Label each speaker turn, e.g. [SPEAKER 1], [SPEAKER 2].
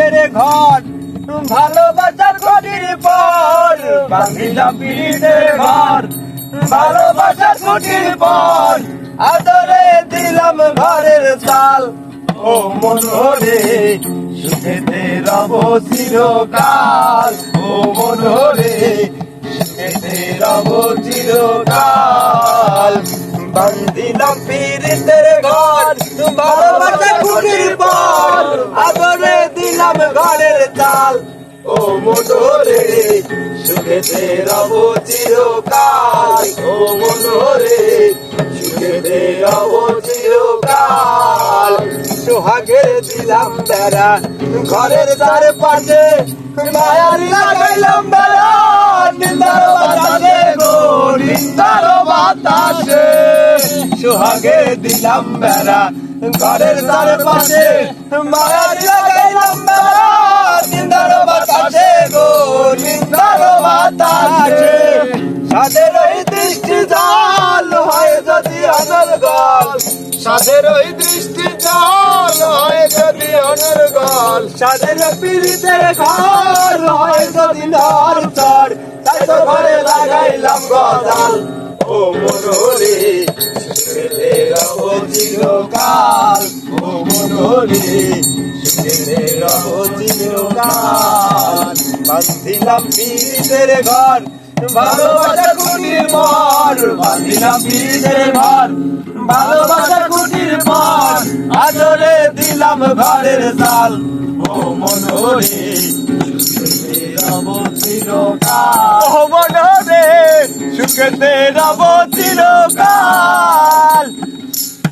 [SPEAKER 1] পীড়িতের ঘর। ভালোবাসার ঘটির পর। বাঁধিলাম পীড়িতের ঘর। ভালোবাসার ঘটির পর। আদরে দিলাম ঘরের চাল। ও মনোরে সুখেতে রব চিরকাল। ও মনোরে সুখেতে রব চিরকাল। বান্দিলাম পীড়িতের ঘর। ভালোবাসার খুঁটির পর। আদরে চাল ও মনোরে সুখেতে রব চিরকাল। ও মনোরে সুখেতে রব চিরকাল। সোহাগের দিলাম বেড়া, ঘরের চারপাশে মায়ারি লাগাইলাম বেড়া। নিন্দার বাতাসে গো, নিন্দার বাতাসে। সোহাগে দিলাম বেড়া, ঘরের চারপাশে মায়ারি লাগাইলাম বেড়া। সাদের ওই দৃষ্টি জাল হয় যদি অনর গল। সাদের পীড়িতের ঘর হয় যদি নর চড় তাই তো ঘরে লাগাইলাম গজাল। ও মনোরে সুখেতে রব চিরকাল ও মনোরে চিরকাল বান্ধিলাম পীড়িতের ঘর ভালোবাসার কুটির পর, বাঁধিলাম পীড়িতের ঘর ভালোবাসা কুটির পর, আদরে দিলাম ঘরের সাল ও মনোরে ও মনোরে, সুখেতে রব চিরকাল